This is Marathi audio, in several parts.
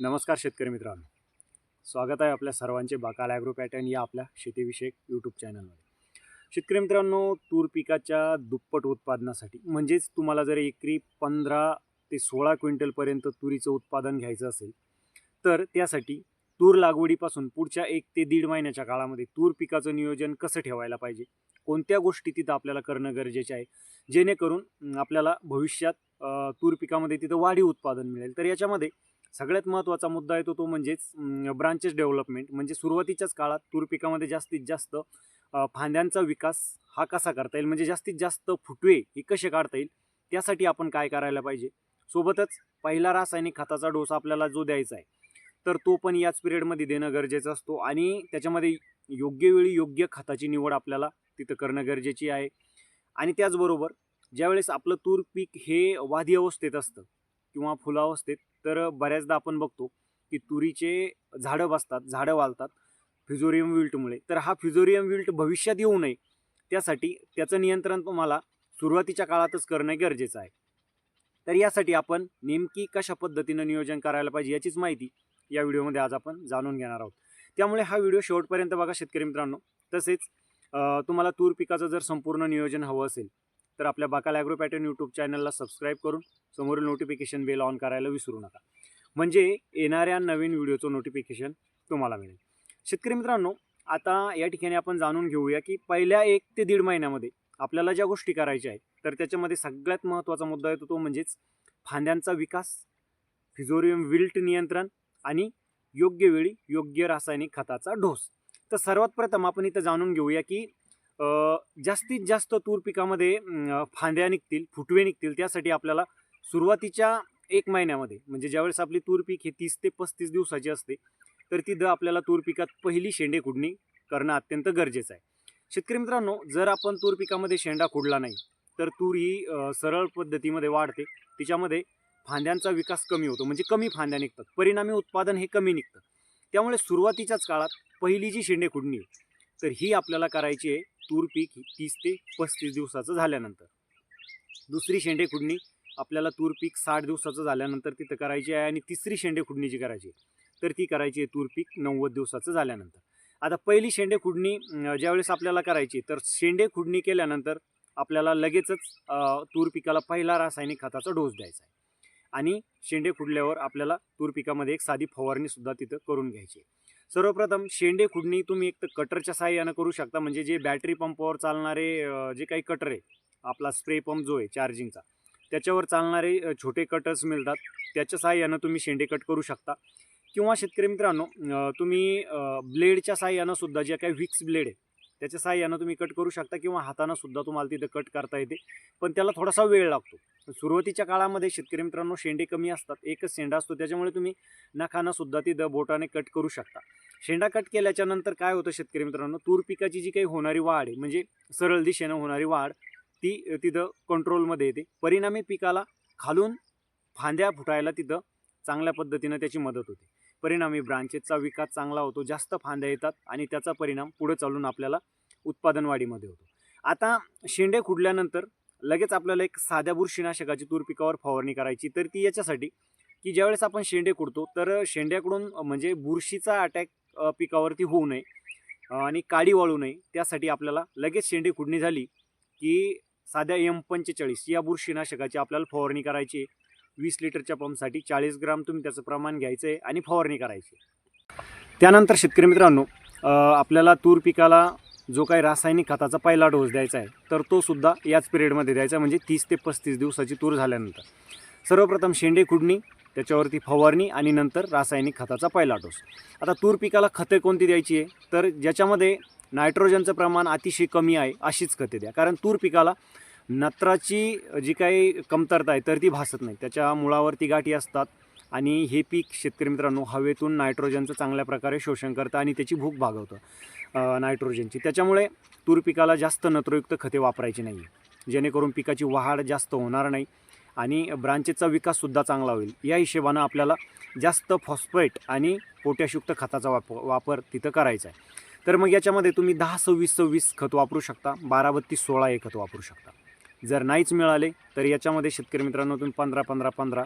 नमस्कार शेतकरी मित्रांनो. स्वागत आहे आपल्या सर्वांचे बाकाल ॲग्रो पॅटर्न या आपल्या शेतीविषयक यूट्यूब चॅनलमध्ये. शेतकरी मित्रांनो तूर पिकाच्या दुप्पट उत्पादनासाठी म्हणजेच तुम्हाला जर एकरी पंधरा ते सोळा क्विंटलपर्यंत तुरीचं उत्पादन घ्यायचं असेल तर त्यासाठी तूर लागवडीपासून पुढच्या एक ते दीड महिन्याच्या काळामध्ये तूर पिकाचं नियोजन कसं ठेवायला पाहिजे? कोणत्या गोष्टी तिथं आपल्याला करणं गरजेचे आहे? जेणेकरून आपल्याला भविष्यात तूर पिकामध्ये तिथं वाढीव उत्पादन मिळेल. तर याच्यामध्ये सगळ्यात महत्त्वाचा मुद्दा येतो तो म्हणजेच ब्रांचेस डेव्हलपमेंट म्हणजे सुरुवातीच्याच काळात तूर पिकामध्ये जास्तीत जास्त फांद्यांचा विकास हा कसा करता येईल? म्हणजे जास्तीत जास्त फुटवे हे कसे काढता येईल? त्यासाठी आपण काय करायला पाहिजे? सोबतच पहिला रासायनिक खताचा डोस आपल्याला जो द्यायचा आहे तर तो पण याच पिरियडमध्ये देणं गरजेचं असतो आणि त्याच्यामध्ये योग्य वेळी योग्य खताची निवड आपल्याला तिथं करणं गरजेची आहे. आणि त्याचबरोबर ज्यावेळेस आपलं तूर पीक हे वादी अवस्थेत असतं किंवा फुलावस्थेत तर बऱ्याचदा आपण बघतो की तुरीचे झाडं बसतात झाडं वालतात फिजोरियम विल्टमुळे. तर हा फिजोरियम विल्ट भविष्यात येऊ नये त्यासाठी त्याचं नियंत्रण तुम्हाला सुरुवातीच्या काळातच करणं गरजेचं आहे. तर यासाठी आपण नेमकी कशा पद्धतीनं नियोजन करायला पाहिजे याचीच माहिती या व्हिडिओमध्ये आज आपण जाणून घेणार आहोत. त्यामुळे हा व्हिडिओ शेवटपर्यंत बघा शेतकरी मित्रांनो. तसेच तुम्हाला तूर पिकाचं जर संपूर्ण नियोजन हवं असेल तर आपल्या बाकाल ॲग्रो पॅटर्न यूट्यूब चॅनलला सबस्क्राईब करून समोरील नोटिफिकेशन बेल ऑन करायला विसरू नका. म्हणजे येणाऱ्या नवीन व्हिडिओचं नोटिफिकेशन तुम्हाला मिळेल. शेतकरी मित्रांनो आता या ठिकाणी आपण जाणून घेऊया की पहिल्या एक ते दीड महिन्यामध्ये आपल्याला ज्या गोष्टी करायच्या आहेत तर त्याच्यामध्ये सगळ्यात महत्त्वाचा मुद्दा येतो तो म्हणजेच फांद्यांचा विकास फिजोरियम विल्ट नियंत्रण आणि योग्य वेळी योग्य रासायनिक खताचा डोस. तर सर्वात प्रथम आपण इथं जाणून घेऊया की जास्तीत जास्त तूर पिकामध्ये फांद्या निघतील फुटवे निघतील त्यासाठी आपल्याला सुरुवातीच्या एक महिन्यामध्ये म्हणजे ज्यावेळेस आपली तूर पीक हे तीस ते पस्तीस दिवसाची असते तर तिथं आपल्याला तूर पिकात पहिली शेंडे खुडणी करणं अत्यंत गरजेचं आहे. शेतकरी मित्रांनो जर आपण तूर पिकामध्ये शेंडा खुडला नाही तर तूर ही सरळ पद्धतीमध्ये वाढते तिच्यामध्ये फांद्यांचा विकास कमी होतो म्हणजे कमी फांद्या निघतात परिणामी उत्पादन हे कमी निघतं. त्यामुळे सुरुवातीच्याच काळात पहिली जी शेंडे खुडणी तर ही आपल्याला करायची आहे. तूर पीक तीस ते पस्तीस दिवसाचं झाल्यानंतर. दुसरी शेंडे खुडणी आपल्याला तूर पीक साठ दिवसाचं झाल्यानंतर तिथं करायची आहे आणि तिसरी शेंडे खुडणी जी करायची आहे, तर ती करायची आहे तूर पीक नव्वद दिवसाचं झाल्यानंतर. आता पहिली शेंडे खुडणी ज्यावेळेस आपल्याला करायची तर शेंडे खुडणी केल्यानंतर आपल्याला लगेचच तूर पिकाला पहिला रासायनिक खताचा डोस द्यायचा आहे. आणि शेंडे खुडल्यावर आपल्याला तूर पिकामध्ये एक साधी फवारणीसुद्धा तिथं करून घ्यायची आहे. सर्वप्रथम शेंडे खुडणी तुम्ही एक तर कटरच्या साहाय्यानं करू शकता. म्हणजे जे बॅटरी पंपावर चालणारे जे काही कटर आहे आपला स्प्रे पंप जो आहे चार्जिंगचा त्याच्यावर चालणारे छोटे कटर्स मिळतात. त्याच्या साहाय्यानं तुम्ही शेंडे कट करू शकता. किंवा शेतकरी मित्रांनो तुम्ही ब्लेडच्या साह्यानं सुद्धा जे काही विक्स ब्लेड आहे त्याच्या साहाय्यानं तुम्ही कट करू शकता किंवा हातानं सुद्धा तुम्हाला तिथं कट करता येते. पण त्याला थोडासा वेळ लागतो. सुरुवातीच्या काळामध्ये शेतकरी मित्रांनो शेंडे कमी असतात. एकच शेंडा असतो. त्याच्यामुळे तुम्ही नखानं सुद्धा तिथं बोटाने कट करू शकता. शेंडा कट केल्याच्यानंतर काय होतं शेतकरी मित्रांनो? तूर पिकाची जी काही होणारी वाढ आहे म्हणजे सरळ दिशेनं होणारी वाढ ती तिथं कंट्रोलमध्ये येते. परिणामी पिकाला खालून फांद्या फुटायला तिथं चांगल्या पद्धतीनं त्याची मदत होते. परिणामी ब्रांचेसचा विकास चांगला होतो जास्त फांद्या येतात आणि त्याचा परिणाम पुढे चालून आपल्याला उत्पादन वाढीमध्ये होतो आता शेंडे खुडल्यानंतर लगेच आपल्याला एक साध्या बुरशीनाशकाची तूर पिकावर फवारणी करायची तर ती याच्यासाठी की ज्यावेळेस आपण शेंडे खुडतो तर शेंड्याकडून म्हणजे बुरशीचा अटॅक पिकावरती होऊ नये आणि काडी वाळू नये त्यासाठी आपल्याला लगेच शेंडे खुडणी झाली की साध्या एम पंचेचाळीस या बुरशीनाशकाची आपल्याला फवारणी करायची आहे. वीस लिटरच्या पंपसाठी चाळीस ग्राम तुम्ही त्याचं प्रमाण घ्यायचं आहे आणि फवारणी करायची. आहे. त्यानंतर शेतकरी मित्रांनो आपल्याला तूर पिकाला जो काही रासायनिक खताचा पहिला डोस द्यायचा आहे तर तो सुद्धा याच पिरियडमध्ये द्यायचा म्हणजे तीस ते पस्तीस दिवसाची तूर झाल्यानंतर. सर्वप्रथम शेंडे खुडणी त्याच्यावरती फवारणी आणि नंतर रासायनिक खताचा पहिला डोस आता तूर पिकाला खते कोणती द्यायची आहे? तर ज्याच्यामध्ये नायट्रोजनचं प्रमाण अतिशय कमी आहे अशीच खते द्या. कारण तूर पिकाला नत्राची जी काही कमतरता आहे तर ती भासत नाही. त्याच्या मुळावरती गाठी असतात आणि हे पीक शेतकरी मित्रांनो हवेतून नायट्रोजनचं चांगल्या प्रकारे शोषण करतं आणि त्याची भूक भागवतं नायट्रोजनची त्याच्यामुळे तूर पिकाला जास्त नत्रयुक्त खते वापरायची नाही जेणेकरून पिकाची वाढ जास्त होणार नाही आणि ब्रांचेसचा विकाससुद्धा चांगला होईल. या हिशेबानं आपल्याला जास्त फॉस्फेट आणि पोटॅशयुक्त खताचा वाप वापर तिथं करायचा आहे. तर मग याच्यामध्ये तुम्ही दहा सव्वीस सव्वीस खत वापरू शकता बारा बत्तीस सोळा हे खत वापरू शकता. जर नाहीच मिळाले तर याच्यामध्ये शेतकरी मित्रांनो तुम्ही पंधरा पंधरा पंधरा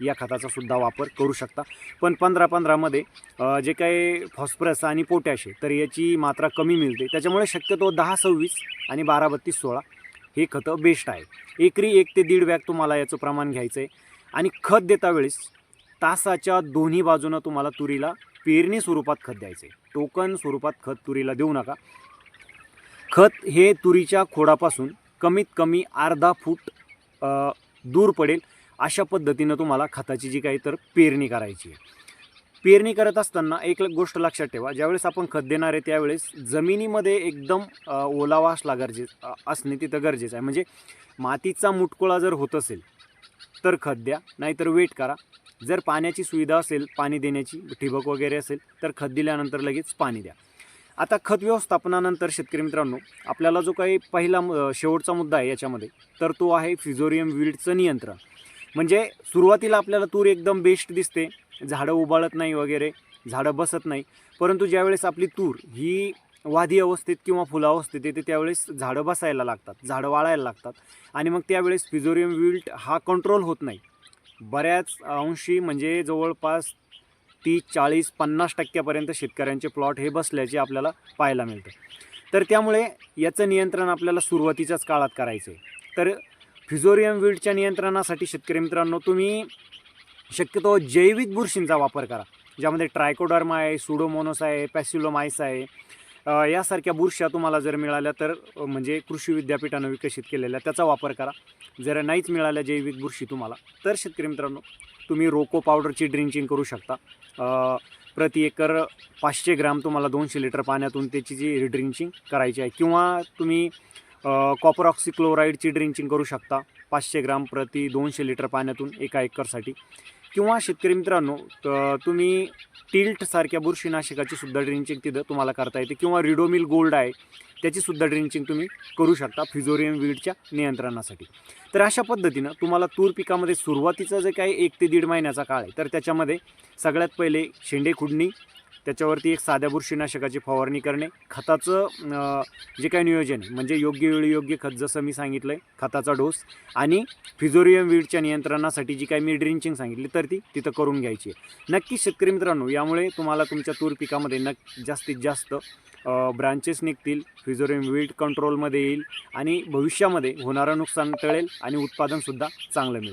या खताचा सुद्धा वापर करू शकता. पण पंधरा पंधरामध्ये जे काही फॉस्फरस आणि पोटॅश आहे तर याची मात्रा कमी मिळते. त्याच्यामुळे शक्यतो दहा सव्वीस आणि बारा बत्तीस सोळा हे खतं बेस्ट आहे. एकरी एक ते दीड बॅग तुम्हाला याचं प्रमाण घ्यायचं आहे. आणि खत देता वेळेस तासाच्या दोन्ही बाजूनं तुम्हाला तुरीला पेरणी स्वरूपात खत द्यायचं आहे टोकन स्वरूपात खत तुरीला देऊ नका. खत हे तुरीच्या खोडापासून कमीत कमी अर्धा फूट दूर पडेल अशा पद्धतीनं तुम्हाला खताची जी काही तर पेरणी करायची आहे. पेरणी करत असताना एक गोष्ट लक्षात ठेवा ज्यावेळेस आपण खत देणार आहे त्यावेळेस जमिनीमध्ये एकदम ओलावा असला गरजे असणे तिथं गरजेचं आहे. म्हणजे मातीचा मुटकुळा जर होत असेल तर खत द्या नाहीतर वेट करा. जर पाण्याची सुविधा असेल पाणी देण्याची ठिबक वगैरे असेल तर खत दिल्यानंतर लगेच पाणी द्या. आता खत व्यवस्थापनानंतर शेतकरी मित्रांनो आपल्याला जो काही पहिला मु- शेवटचा मुद्दा आहे याच्यामध्ये तर तो आहे फिजोरियम विल्डचं नियंत्रण. म्हणजे सुरुवातीला आपल्याला तूर एकदम बेस्ट दिसते. झाडं उबाळत नाही वगैरे झाडं बसत नाही. परंतु ज्यावेळेस आपली तूर ही वादी अवस्थेत किंवा फुलावस्थेत येते त्यावेळेस झाडं बसायला लागतात झाडं वाळायला लागतात. आणि मग त्यावेळेस फिजोरियम विल्ट हा कंट्रोल होत नाही. बऱ्याच अंशी म्हणजे जवळपास तीस चाळीस पन्नास टक्क्यापर्यंत शेतकऱ्यांचे प्लॉट हे बसल्याचे आपल्याला पाहायला मिळतं. तर त्यामुळे याचं नियंत्रण आपल्याला सुरुवातीच्याच काळात करायचं आहे. तर फिजोरियम वीडच्या नियंत्रणासाठी शेतकरी मित्रांनो तुम्ही शक्यतो जैविक बुरशींचा वापर करा. ज्यामध्ये ट्रायकोडर्मा आहे सुडोमोनोस आहे पॅसिलोमायस आहे यासारख्या बुरश्या तुम्हाला जर मिळाल्या तर म्हणजे कृषी विद्यापीठानं विकसित केलेल्या त्याचा वापर करा. जर नाहीच मिळाल्या जैविक बुरशी तुम्हाला तर शेतकरी मित्रांनो तुम्ही रोको पावडरची ड्रिंचिंग करू शकता. प्रति एकर पाचशे ग्राम तुम्हाला दोनशे लिटर पाण्यातून त्याची जी ड्रिंचिंग करायची आहे किंवा तुम्ही कॉपर ऑक्सिक्लोराईडची ड्रिंचिंग करू शकता पाचशे ग्राम प्रति दोनशे लिटर पाण्यातून एका एकरसाठी. किंवा शेतकरी मित्रांनो तुम्ही टिल्टसारख्या बुरशीनाशकाची सुद्धा ड्रिंचिंग तिथं तुम्हाला करता येते किंवा रिडोमिल गोल्ड आहे त्याची सुद्धा ड्रिंचिंग तुम्ही करू शकता फिजोरियम वीडच्या नियंत्रणासाठी. तर अशा पद्धतीनं तुम्हाला तूर पिकामध्ये सुरुवातीचं जे काही एक ते दीड महिन्याचा काळ आहे तर त्याच्यामध्ये सगळ्यात पहिले शेंडे खुडणी त्याच्यावरती एक साध्या बुरशीनाशकाची फवारणी करणे खताचं जे काही नियोजन म्हणजे योग्य वेळी योग्य खत जसं मी सांगितलं आहे खताचा डोस आणि फिजोरियम वीडच्या नियंत्रणासाठी जी काही मी ड्रिंचिंग सांगितली तर ती तिथं करून घ्यायची आहे. नक्की शेतकरी मित्रांनो यामुळे तुम्हाला तुमच्या तूर पिकामध्ये नक जास्तीत जास्त ब्रांचेस निघतील फिजोरियम वीड कंट्रोलमध्ये येईल आणि भविष्यामध्ये होणारं नुकसान टळेल आणि उत्पादनसुद्धा चांगलं मिळेल.